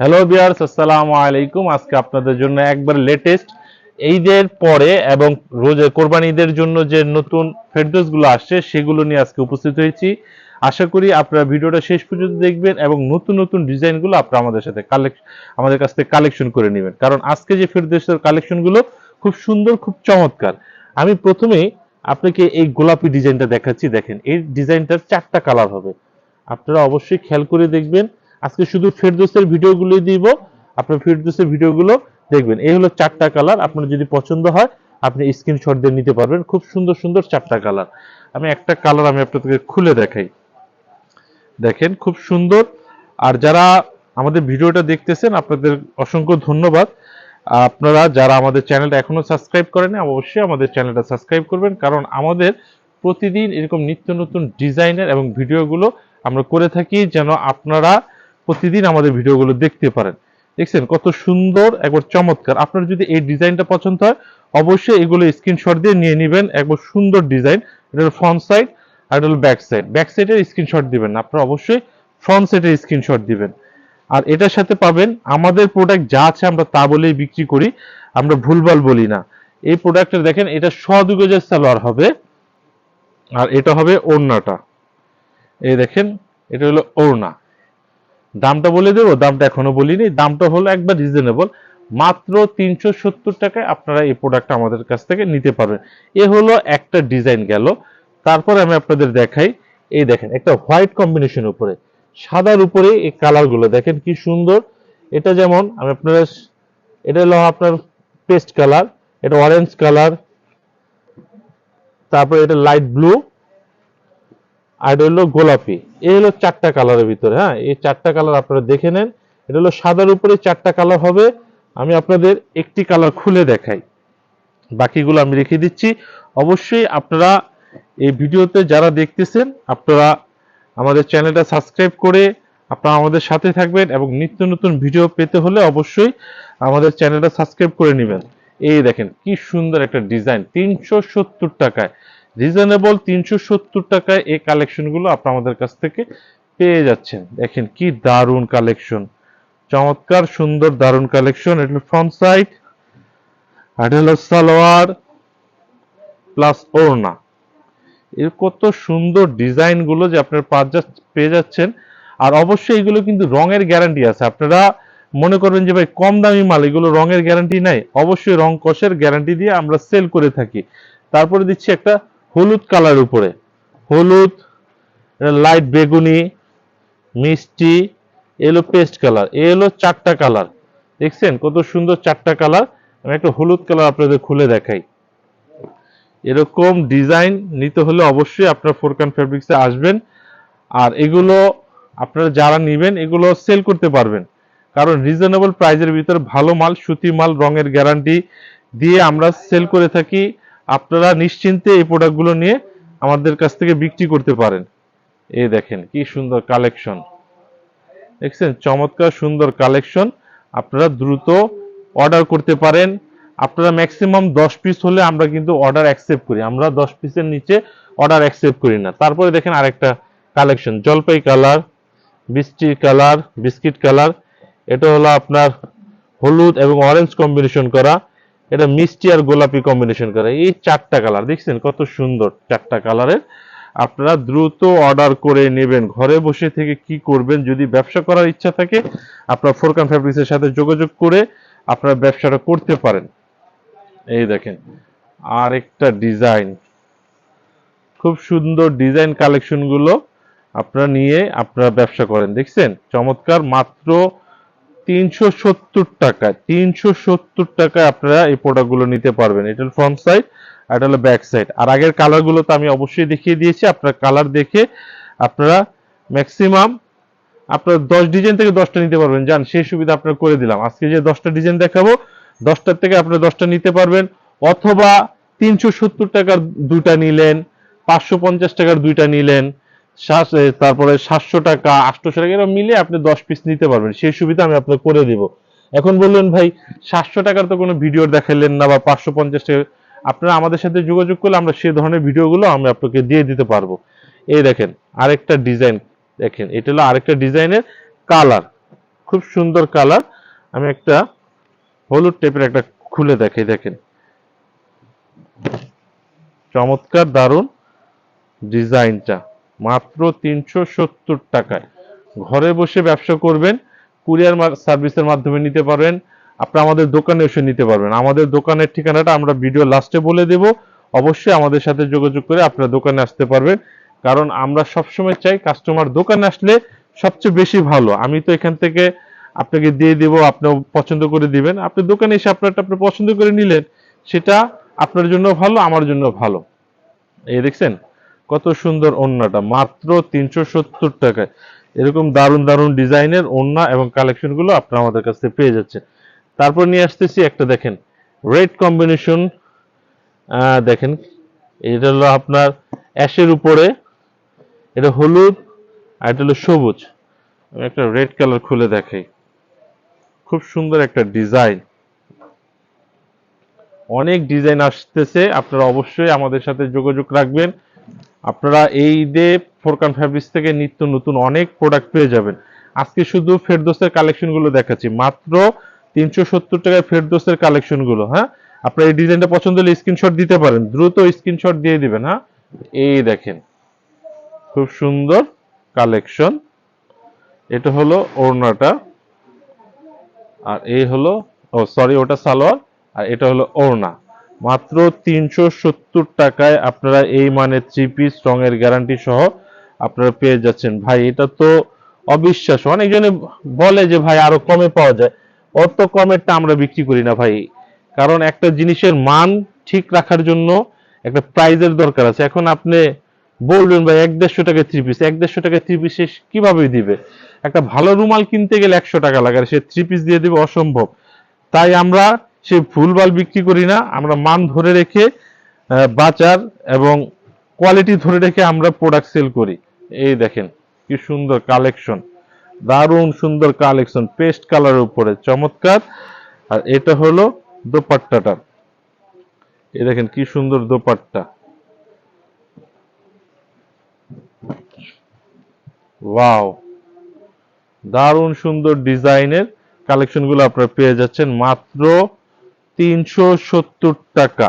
Hello বিয়ার্স আসসালামু আলাইকুম আজকে আপনাদের জন্য একবার লেটেস্ট ঈদের পরে এবং রোজে কোরবানি ঈদের জন্য যে নতুন ফেরদোসগুলো আসছে, সেগুলো নিয়ে আজকে উপস্থিত হয়েছি। আশা করি আপনারা ভিডিওটা শেষ পর্যন্ত দেখবেন এবং নতুন নতুন ডিজাইনগুলো আপনারা আমাদের সাথে কালেক্ট আমাদের কাছ থেকে কালেকশন করে নেবেন। কারণ আজকে যে ফেরদোসের কালেকশনগুলো খুব সুন্দর, খুব চমৎকার। আমি প্রথমেই আপনাকে এই গোলাপি ডিজাইনটা দেখাচ্ছি। দেখেন, এই ডিজাইনটার চারটা কালার হবে। আপনারা অবশ্যই খেয়াল করে দেখবেন। আজকে শুধু ফেরদোসের ভিডিওগুলো দিব। আপনার ফেরদোসের ভিডিওগুলো দেখবেন। এই হলো চারটা কালার, আপনার যদি পছন্দ হয়, আপনি স্ক্রিনশট দিয়ে নিতে পারবেন। খুব সুন্দর সুন্দর চারটা কালার। আমি একটা কালার আমি আপনাদেরকে খুলে দেখাই। দেখেন, খুব সুন্দর। আর যারা আমাদের ভিডিওটা দেখতেছেন, আপনাদের অসংখ্য ধন্যবাদ। আপনারা যারা আমাদের চ্যানেলটা এখনও সাবস্ক্রাইব করেন অবশ্যই আমাদের চ্যানেলটা সাবস্ক্রাইব করবেন। কারণ আমাদের প্রতিদিন এরকম নিত্য নতুন ডিজাইনের এবং ভিডিওগুলো আমরা করে থাকি, যেন আপনারা প্রতিদিন আমাদের ভিডিওগুলো দেখতে পারেন। দেখছেন কত সুন্দর, একবার চমৎকার। আপনার যদি এই ডিজাইনটা পছন্দ হয়, অবশ্যই এগুলো স্ক্রিনশট দিয়ে নিয়ে নেবেন। একবার সুন্দর ডিজাইন। এটা হলো ফ্রন্ট সাইড আর এটা হলো ব্যাক সাইড। ব্যাক সাইডের স্ক্রিনশট দিবেন আপনারা অবশ্যই ফ্রন্ট সাইডের স্ক্রিনশট দিবেন। আর এটার সাথে পাবেন, আমাদের প্রোডাক্ট যা আছে আমরা তা বলেই বিক্রি করি। আমরা ভুলভাল বলি না। এই প্রোডাক্টের দেখেন, এটা সদু গজের সালোয়ার হবে। আর এটা হবে ওড়নাটা। এই দেখেন, এটা হলো ওড়না। দামটা বলে দেবো, দামটা এখনও বলিনি, দামটা হলো একবার রিজনেবল মাত্র তিনশো সত্তর টাকায় আপনারা এই প্রোডাক্টটা আমাদের কাছ থেকে নিতে পারবেন। এ হলো একটা ডিজাইন গেল, তারপরে আমি আপনাদের দেখাই, এই দেখেন, একটা হোয়াইট কম্বিনেশন উপরে, সাদার উপরে এই কালারগুলো দেখেন কি সুন্দর, এটা যেমন, আমি আপনার, এটা হলো আপনার পেস্ট কালার এটা অরেঞ্জ কালার তারপরে এটা লাইট ব্লু আর এটা হলো গোলাপি। এই হলো চারটা কালারের ভিতরে হ্যাঁ? এই চারটা কালার আপনারা দেখে নেন। এটা হলো সাদার উপরে চারটা কালার হবে। আমি আপনাদের একটি কালার খুলে দেখাই। বাকিগুলো আমি রেখে দিচ্ছি। অবশ্যই আপনারা এই ভিডিওতে যারা দেখতেছেন, আপনারা আমাদের চ্যানেলটা সাবস্ক্রাইব করে আপনারা আমাদের সাথে থাকবেন এবং নিত্য নতুন ভিডিও পেতে হলে অবশ্যই আমাদের চ্যানেলটা সাবস্ক্রাইব করে নেবেন। এই দেখেন, কি সুন্দর একটা ডিজাইন তিনশো সত্তর টাকায়। রিজনেবল তিনশো সত্তর টাকায় এই কালেকশনগুলো আপনি আমাদের কাছ থেকে পেয়ে যাচ্ছেন। দেখেন কি দারুণ কালেকশন চমৎকার, সুন্দর, দারুণ কালেকশন এটা ফ্রন্ট সাইড সালোয়ার প্লাস ওড়না। এর কত সুন্দর ডিজাইনগুলো যে আপনার পেয়ে যাচ্ছেন। আর অবশ্যই এগুলো কিন্তু রঙের গ্যারান্টি আছে। আপনারা মনে করবেন যে ভাই, কম দামি মাল, এগুলো রঙের গ্যারান্টি নাই। অবশ্যই রং কষের গ্যারান্টি দিয়ে আমরা সেল করে থাকি। তারপরে দিচ্ছি একটা হলুদ কালার উপরে। হলুদ লাইট বেগুনি, মিষ্টি এলো পেস্ট কালার এ হলো চারটা কালার দেখছেন কত সুন্দর চারটা কালার আমি একটা হলুদ কালার আপনাদের খুলে দেখাই। এরকম ডিজাইন নিতে হলে অবশ্যই আপনার ফোরকান ফেব্রিক্সে আসবেন। আর এগুলো আপনারা যারা নেবেন, এগুলো সেল করতে পারবেন। কারণ রিজনেবল প্রাইজের ভিতরে ভালো মাল, সুতি মাল, রঙের গ্যারান্টি দিয়ে আমরা সেল করে থাকি। আপনারা নিশ্চিন্তে এই প্রোডাক্টগুলো নিয়ে আমাদের কাছ থেকে বিক্রি করতে পারেন। এই দেখেন, কি সুন্দর কালেকশন দেখছেন? চমৎকার সুন্দর কালেকশন আপনারা দ্রুত অর্ডার করতে পারেন। আপনারা ম্যাক্সিমাম দশ পিস হলে আমরা কিন্তু অর্ডার অ্যাকসেপ্ট করি। আমরা দশ পিসের নিচে অর্ডার অ্যাকসেপ্ট করি না। তারপরে দেখেন আরেকটা কালেকশন জলপাই কালার বৃষ্টি কালার বিস্কিট কালার এটা হলো আপনার হলুদ এবং অরেঞ্জ কম্বিনেশন করা। এটা মিষ্টি আর গোলাপি কম্বিনেশন করা। এই চারটা কালার দেখছেন কত সুন্দর চারটা কালারের আপনারা দ্রুত অর্ডার করে নেবেন। ঘরে বসে থেকে কি করবেন, যদি ব্যবসা করার ইচ্ছা থাকে, আপনার ফোরকান ফ্যাব্রিক্সের সাথে যোগাযোগ করে আপনার ব্যবসাটা করতে পারেন। এই দেখেন আর একটা ডিজাইন খুব সুন্দর ডিজাইন কালেকশনগুলো আপনারা নিয়ে আপনারা ব্যবসা করেন। দেখছেন? চমৎকার, মাত্র তিনশো সত্তর টাকায়, তিনশো সত্তর টাকায় আপনারা এই প্রোডাক্টগুলো নিতে পারবেন। এটা ফ্রন্ট সাইড আর এটা হলো ব্যাক সাইড আর আগের কালারগুলো তো আমি অবশ্যই দেখিয়ে দিয়েছি, আপনার কালার দেখে আপনারা ম্যাক্সিমাম আপনার দশ ডিজাইন থেকে দশটা নিতে পারবেন। যান সেই সুবিধা আপনার করে দিলাম। আজকে যে দশটা ডিজাইন দেখাবো, দশটার থেকে আপনারা দশটা নিতে পারবেন। অথবা তিনশো সত্তর টাকার দুইটা নিলেন, পাঁচশো পঞ্চাশ টাকার দুইটা নিলেন তারপরে সাতশো টাকা আটশোশো টাকা এরকম মিলে আপনি দশ পিস নিতে পারবেন। সেই সুবিধা আমি আপনাকে করে দিব। এখন বললেন, ভাই, সাতশো টাকার তো কোনো ভিডিও দেখালেন না বা পাঁচশো পঞ্চাশ টাকা আপনারা আমাদের সাথে যোগাযোগ করলে আমরা সেই ধরনের ভিডিওগুলো আমি আপনাকে দিয়ে দিতে পারব। এই দেখেন, আরেকটা ডিজাইন দেখেন, এটা হলো আরেকটা ডিজাইনের কালার খুব সুন্দর কালার আমি একটা হলুদ টেপের একটা খুলে দেখাই, দেখেন। চমৎকার, দারুণ ডিজাইনটা মাত্র তিনশো সত্তর টাকায়। ঘরে বসে ব্যবসা করবেন, কুরিয়ার সার্ভিসের মাধ্যমে নিতে পারবেন আপনি আমাদের দোকানে এসে নিতে পারবেন। আমাদের দোকানের ঠিকানাটা আমরা ভিডিও লাস্টে বলে দেব। অবশ্যই আমাদের সাথে যোগাযোগ করে আপনারা দোকানে আসতে পারবেন। কারণ আমরা সবসময় চাই কাস্টমার দোকানে আসলে সবচেয়ে বেশি ভালো। আমি তো এখান থেকে আপনাকে দিয়ে দিব আপনি পছন্দ করে দিবেন। আপনি দোকানে এসে আপনারটা আপনি পছন্দ করে নিলেন, সেটা আপনার জন্য ভালো, আমার জন্য ভালো। এই দেখছেন? কত সুন্দর ওন্নাটা, মাত্র তিনশো সত্তর টাকায়। এরকম দারুণ দারুণ ডিজাইনের ওন্না এবং কালেকশনগুলো আপনারা আমাদের কাছে পেয়ে যাচ্ছেন। তারপর নিয়ে আসতেছি একটা দেখেন, রেড কম্বিনেশন দেখেন, এটা হলো আপনার অ্যাশের উপরে, এটা হলুদ আর এটা হলো সবুজ। একটা রেড কালার খুলে দেখাই। খুব সুন্দর একটা ডিজাইন। অনেক ডিজাইন আসতেছে, আপনারা অবশ্যই আমাদের সাথে যোগাযোগ রাখবেন। আপনারা এই ঈদে ফোরকান ফ্যাব্রিক্স থেকে নিত্য নতুন অনেক প্রোডাক্ট পেয়ে যাবেন। আজকে শুধু ফেরদোসের কালেকশনগুলো দেখাচ্ছি, মাত্র তিনশো সত্তর টাকায় ফেরদোসের কালেকশনগুলো হ্যাঁ? আপনার এই ডিজাইনটা পছন্দ হলে স্ক্রিনশট দিতে পারেন, দ্রুত স্ক্রিনশট দিয়ে দিবেন হ্যাঁ? এই দেখেন, খুব সুন্দর কালেকশন এটা হলো ওড়নাটা, আর এই হলো, ও সরি ওটা সালোয়ার, আর এটা হলো ওড়না। মাত্র তিনশো সত্তর টাকায় আপনারা এই মানে থ্রি পিস রঙের গ্যারান্টি সহ আপনারা পেয়ে যাচ্ছেন। ভাই, এটা তো অবিশ্বাস অনেকজনে বলে যে, ভাই, আরও কমে পাওয়া যায়। অত কমেরটা আমরা বিক্রি করি না, ভাই। কারণ একটা জিনিসের মান ঠিক রাখার জন্য একটা প্রাইজের দরকার আছে। এখন আপনি বলবেন, ভাই, এক দেড়শো টাকা থ্রি পিস এক দেড়শো টাকা থ্রি পিস কীভাবে দিবে? একটা ভালো রুমাল কিনতে গেলে একশো টাকা লাগে সে থ্রি পিস দিয়ে দিবে অসম্ভব। তাই আমরা সে ভুলভাল বিক্রি করি না, আমরা মান ধরে রেখে বাজার এবং কোয়ালিটি ধরে রেখে আমরা প্রোডাক্ট সেল করি। এই দেখেন, কি সুন্দর কালেকশন দারুণ সুন্দর কালেকশন পেস্ট কালারের উপরে, চমৎকার। আর এটা হলো দোপাট্টাটার এই দেখেন, কি সুন্দর দোপাট্টা। ওয়াও! দারুণ সুন্দর ডিজাইনের কালেকশনগুলো আপনারা পেয়ে যাচ্ছেন। মাত্র তিনশো সত্তর টাকা।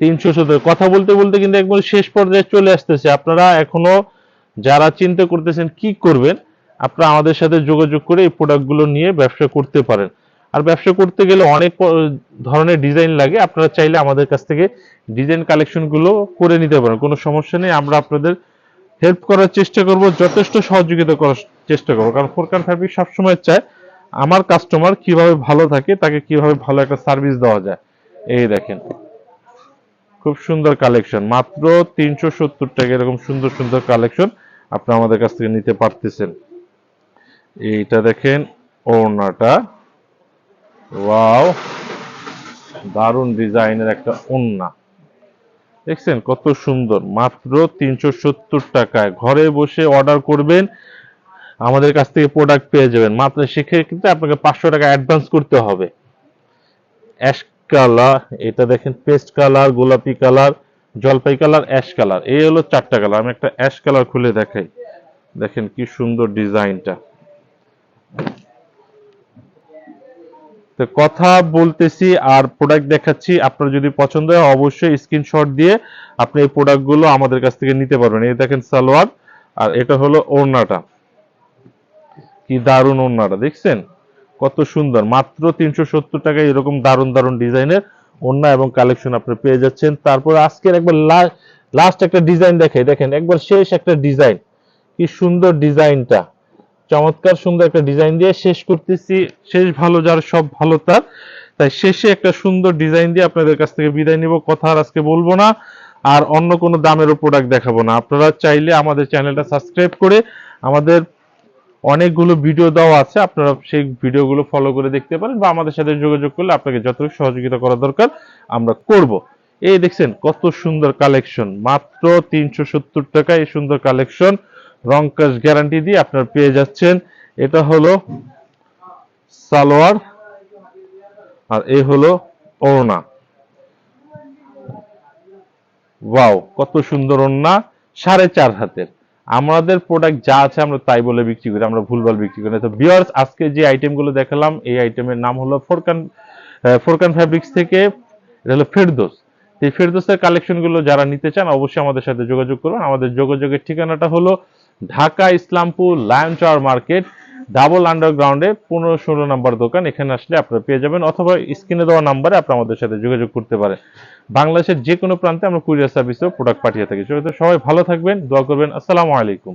তিনশো সত্তর। কথা বলতে বলতে কিন্তু একবার শেষ পর্যায়ে চলে আসতেছে। আপনারা এখনও যারা চিন্তা করতেছেন কি করবেন, আপনারা আমাদের সাথে যোগাযোগ করে এই প্রোডাক্টগুলো নিয়ে ব্যবসা করতে পারেন। আর ব্যবসা করতে গেলে অনেক ধরনের ডিজাইন লাগে। আপনারা চাইলে আমাদের কাছ থেকে ডিজাইন কালেকশনগুলো করে নিতে পারেন। কোনো সমস্যা নেই। আমরা আপনাদের হেল্প করার চেষ্টা করব। যথেষ্ট সহযোগিতা করার চেষ্টা করব। কারণ ফোরকান ফ্যাব্রিক সবসময় চায় আমার কাস্টমার কীভাবে ভালো থাকে, তাকে কীভাবে ভালো একটা সার্ভিস দেওয়া যায়। এই দেখেন। খুব সুন্দর কালেকশন মাত্র তিনশো সত্তর টাকা এরকম সুন্দর সুন্দর কালেকশন আপনি আমাদের কাছ থেকে নিতে পারতেছেন। এইটা দেখেন ওড়নাটা। ওয়াও! দারুণ ডিজাইনের একটা ওড়না। দেখছেন কত সুন্দর। মাত্র তিনশো সত্তর টাকায়। ঘরে বসে অর্ডার করবেন আমাদের কাছ থেকে প্রোডাক্ট পেয়ে যাবেন। মাত্র সেক্ষেত্রে আপনাকে পাঁচশো টাকা অ্যাডভান্স করতে হবে। অ্যাশ কালার এটা দেখেন পেস্ট কালার গোলাপি কালার জলপাই কালার অ্যাশ কালার এই হলো চারটা কালার আমি একটা অ্যাশ কালার খুলে দেখাই। দেখেন কি সুন্দর ডিজাইনটা। তো কথা বলতেছি আর প্রোডাক্ট দেখাচ্ছি। আপনার যদি পছন্দ হয় অবশ্যই স্ক্রিনশট দিয়ে আপনি এই প্রোডাক্টগুলো আমাদের কাছ থেকে নিতে পারবেন। এই দেখেন সালোয়ার, আর এটা হলো ওড়নাটা। কি দারুণ ওড়নাটা, দেখছেন? কত সুন্দর। মাত্র তিনশো সত্তর টাকায় এরকম দারুণ দারুণ ডিজাইনের ওড়না এবং কালেকশন আপনি পেয়ে যাচ্ছেন। তারপর আজকের একবার লাস্ট একটা ডিজাইন দেখাই। দেখেন, একবার শেষ একটা ডিজাইন। কি সুন্দর ডিজাইনটা। চমৎকার সুন্দর একটা ডিজাইন দিয়ে শেষ করতেছি। শেষ ভালো যার, সব ভালো তার। তাই শেষে একটা সুন্দর ডিজাইন দিয়ে আপনাদের কাছ থেকে বিদায় নিব। কথা আর আজকে বলব না। আর অন্য কোনো দামেরও প্রোডাক্ট দেখাবো না। আপনারা চাইলে আমাদের চ্যানেলটা সাবস্ক্রাইব করে আমাদের অনেকগুলো ভিডিও দেওয়া আছে, আপনারা সেই ভিডিওগুলো ফলো করে দেখতে পারেন বা আমাদের সাথে যোগাযোগ করলে আপনাকে যতটুকু সহযোগিতা করা দরকার আমরা করব। এই দেখছেন কত সুন্দর কালেকশন মাত্র তিনশো সত্তর টাকায় এই সুন্দর কালেকশন রং কাজ গ্যারান্টি দিয়ে আপনারা পেয়ে যাচ্ছেন। এটা হলো সালোয়ার, আর এ হলো ওড়না। ওয়াও কত সুন্দর ওড়না, সাড়ে চার হাতের। আমাদের প্রোডাক্ট যা আছে আমরা তাই বলে বিক্রি করি, আমরা ভুলভাল বিক্রি করি তো বিয়ার্স আজকে যে আইটেমগুলো দেখালাম, এই আইটেমের নাম হলো ফোরকান ফোরকান ফ্যাব্রিক্স থেকে, এটা হলো ফেরদোস এই ফেরদোসের কালেকশনগুলো যারা নিতে চান, অবশ্যই আমাদের সাথে যোগাযোগ করুন। আমাদের যোগাযোগের ঠিকানাটা হলো ঢাকা ইসলামপুর লায়ন চাওয়ার মার্কেট ডাবল আন্ডারগ্রাউন্ডে পনেরো ষোলো নাম্বার দোকান, এখানে আসলে আপনারা পেয়ে যাবেন, অথবা স্ক্রিনে দেওয়া নাম্বারে আপনারা আমাদের সাথে যোগাযোগ করতে পারেন। বাংলাদেশের যে কোনো প্রান্তে আমরা কুরিয়ার সার্ভিসেও প্রোডাক্ট পাঠিয়ে থাকি। সবাই ভালো থাকবেন, দোয়া করবেন। আসসালামু আলাইকুম।